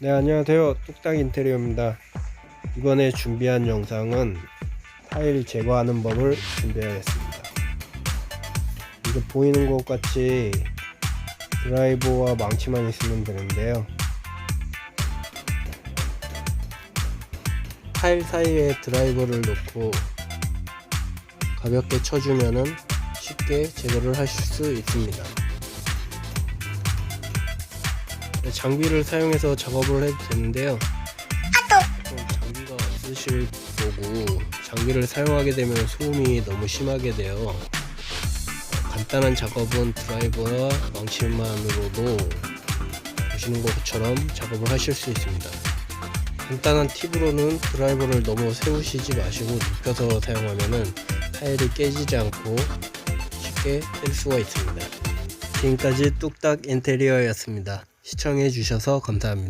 네 안녕하세요. 뚝딱 인테리어입니다. 이번에 준비한 영상은 타일 제거하는 법을 준비하였습니다. 이거 보이는 것 같이 드라이버와 망치만 있으면 되는데요. 타일 사이에 드라이버를 놓고 가볍게 쳐주면은 쉽게 제거를 하실 수 있습니다. 네, 장비를 사용해서 작업을 해도 되는데요. 좀 장비가 없으실 거고 장비를 사용하게 되면 소음이 너무 심하게 돼요. 어, 간단한 작업은 드라이버와 망치만으로도 보시는 것처럼 작업을 하실 수 있습니다. 간단한 팁으로는 드라이버를 너무 세우시지 마시고 눕혀서 사용하면은 타일이 깨지지 않고 쉽게 뗄 수가 있습니다. 지금까지 뚝딱 인테리어였습니다. 시청해 주셔서 감사합니다.